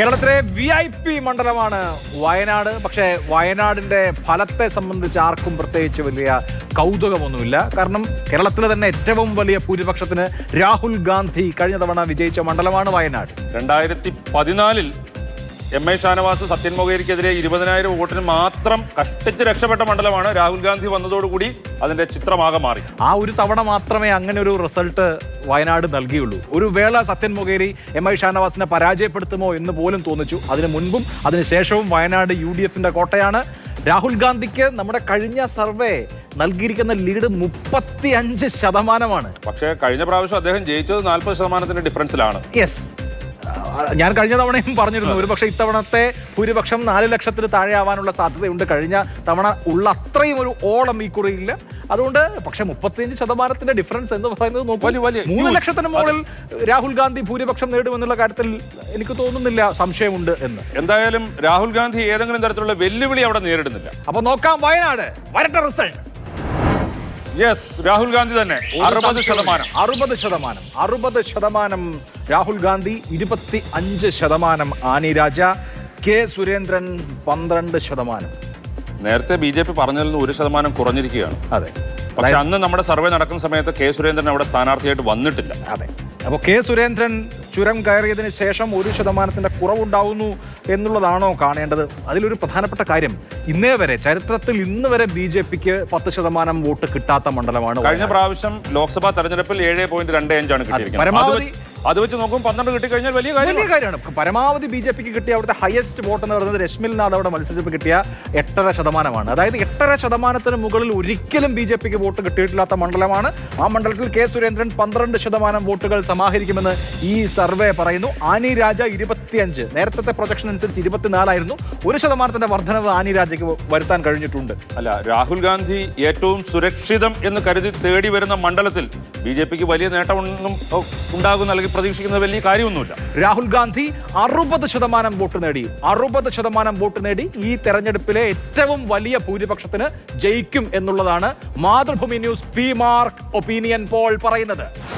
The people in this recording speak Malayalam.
കേരളത്തിലെ വി ഐ പി മണ്ഡലമാണ് വയനാട്. പക്ഷേ വയനാടിന്റെ ഫലത്തെ സംബന്ധിച്ച് ആർക്കും പ്രത്യേകിച്ച് വലിയ കൗതുകമൊന്നുമില്ല. കാരണം കേരളത്തിലെ തന്നെ ഏറ്റവും വലിയ ഭൂരിപക്ഷത്തിന് രാഹുൽ ഗാന്ധി കഴിഞ്ഞ തവണ വിജയിച്ച മണ്ഡലമാണ് വയനാട്. രണ്ടായിരത്തി പതിനാലിൽ എം ഐ ഷാനവാസ് സത്യൻ മൊകേരിക്കെതിരെ ഇരുപതിനായിരം വോട്ടിന് മാത്രം കഷ്ടിച്ച് രക്ഷപ്പെട്ട മണ്ഡലമാണ് രാഹുൽ ഗാന്ധി വന്നതോടുകൂടി അതിന്റെ ചിത്രമാകെ മാറി. ആ ഒരു തവണ മാത്രമേ അങ്ങനെ ഒരു റിസൾട്ട് വയനാട് നൽകിയുള്ളൂ. ഒരു വേള സത്യൻ മൊകേരി എം ഐ ഷാനവാസിനെ പരാജയപ്പെടുത്തുമോ എന്ന് പോലും തോന്നിച്ചു. അതിനു മുൻപും അതിനുശേഷവും വയനാട് യു ഡി എഫിന്റെ കോട്ടയാണ്. രാഹുൽ ഗാന്ധിക്ക് നമ്മുടെ കഴിഞ്ഞ സർവേ നൽകിയിരിക്കുന്ന ലീഡ് മുപ്പത്തി അഞ്ച് ശതമാനമാണ്. പക്ഷേ കഴിഞ്ഞ പ്രാവശ്യം അദ്ദേഹം ജയിച്ചത് നാൽപ്പത് ശതമാനത്തിന്റെ ഡിഫറൻസിലാണ്. യെസ് ഞാൻ കഴിഞ്ഞ തവണയും പറഞ്ഞിരുന്നു ഒരു പക്ഷേ ഇത്തവണത്തെ ഭൂരിപക്ഷം നാല് ലക്ഷത്തിന് താഴെ ആവാനുള്ള സാധ്യതയുണ്ട്. കഴിഞ്ഞ തവണ ഉള്ള അത്രയും ഒരു ഓളം ഈ കുറിയില്ല അതുകൊണ്ട് പക്ഷെ മുപ്പത്തിയഞ്ച് ശതമാനത്തിന്റെ ഡിഫറൻസ് എന്ന് പറയുന്നത് നോക്കൂ. മൂന്ന്. ലക്ഷത്തിന് മുകളിൽ രാഹുൽ ഗാന്ധി ഭൂരിപക്ഷം നേടുമെന്നുള്ള കാര്യത്തിൽ എനിക്ക് തോന്നുന്നില്ല സംശയമുണ്ട് എന്ന്. എന്തായാലും രാഹുൽ ഗാന്ധി ഏതെങ്കിലും തരത്തിലുള്ള വെല്ലുവിളി അവിടെ നേരിടുന്നില്ല. അപ്പൊ നോക്കാം വയനാട്. വരട്ടെ റിസൾട്ട് യെസ് രാഹുൽ ഗാന്ധി തന്നെ. അറുപത് ശതമാനം. അറുപത് ശതമാനം. അറുപത് ശതമാനം രാഹുൽ ഗാന്ധി ഇരുപത്തി അഞ്ച് ശതമാനം ആനി രാജ കെ സുരേന്ദ്രൻ പന്ത്രണ്ട് ശതമാനം. നേരത്തെ ബി ജെ പി പറഞ്ഞതിൽ നിന്ന് ഒരു ശതമാനം കുറഞ്ഞിരിക്കുകയാണ്. അതെ. പക്ഷെ അന്ന് നമ്മുടെ സർവേ നടക്കുന്ന സമയത്ത് കെ സുരേന്ദ്രൻ അവിടെ സ്ഥാനാർത്ഥിയായിട്ട് വന്നിട്ടില്ല. അതെ. അപ്പോൾ കെ സുരേന്ദ്രൻ ചുരം കയറിയതിന് ശേഷം ഒരു ശതമാനത്തിന്റെ കുറവുണ്ടാവുന്നു എന്നുള്ളതാണോ കാണേണ്ടത്? അതിലൊരു പ്രധാനപ്പെട്ട കാര്യം ഇന്നേ വരെ ചരിത്രത്തിൽ ഇന്ന് വരെ ബി ജെ പിക്ക് പത്ത് ശതമാനം വോട്ട് കിട്ടാത്ത മണ്ഡലമാണ് കഴിഞ്ഞ പ്രാവശ്യം ലോക്സഭാ തെരഞ്ഞെടുപ്പിൽ ഏഴ് പോയിന്റ് രണ്ട് അഞ്ചാണ് പരമാവധി- അത് വെച്ച് നോക്കും പന്ത്രണ്ട് കിട്ടിക്കഴിഞ്ഞാൽ വലിയ വലിയ കാര്യമാണ്. കാര്യമാണ് പരമാവധി ബി ജെ പിക്ക് കിട്ടിയ അവിടുത്തെ ഹയസ്റ്റ് വോട്ട് എന്ന് പറയുന്നത് രശ്മിൽ നാഥ് അവിടെ മത്സരിച്ചപ്പോൾ കിട്ടിയ എട്ടര ശതമാനമാണ്. അതായത് എട്ടര ശതമാനത്തിന് മുകളിൽ ഒരിക്കലും ബി ജെ പിക്ക് വോട്ട് കിട്ടിയിട്ടില്ലാത്ത മണ്ഡലമാണ്. ആ മണ്ഡലത്തിൽ കെ സുരേന്ദ്രൻ പന്ത്രണ്ട് ശതമാനം വോട്ടുകൾ സമാഹരിക്കുമെന്ന് ഈ സർവേ പറയുന്നു. ആനി രാജ ഇരുപത്തിയഞ്ച്. നേരത്തെ പ്രൊജക്ഷൻ അനുസരിച്ച് ഇരുപത്തിനാലായിരുന്നു. ഒരു ശതമാനത്തിന്റെ വർധനവ് ആനി രാജയ്ക്ക് വരുത്താൻ കഴിഞ്ഞിട്ടുണ്ട്. അല്ല രാഹുൽ ഗാന്ധി ഏറ്റവും സുരക്ഷിതം എന്ന് കരുതി തേടി വരുന്ന മണ്ഡലത്തിൽ ബി ജെ പിക്ക് വലിയ നേട്ടമൊന്നും ഉണ്ടാകുന്ന അല്ലെങ്കിൽ പ്രതീക്ഷിക്കുന്ന വലിയ കാര്യമൊന്നുമില്ല. രാഹുൽ ഗാന്ധി അറുപത് ശതമാനം വോട്ട് നേടി. അറുപത് ശതമാനം വോട്ട് നേടി ഈ തെരഞ്ഞെടുപ്പിലെ ഏറ്റവും വലിയ ഭൂരിപക്ഷത്തിന് ജയിക്കും എന്നുള്ളതാണ് Mathrubhumi News P Marq opinion poll പറയുന്നത്.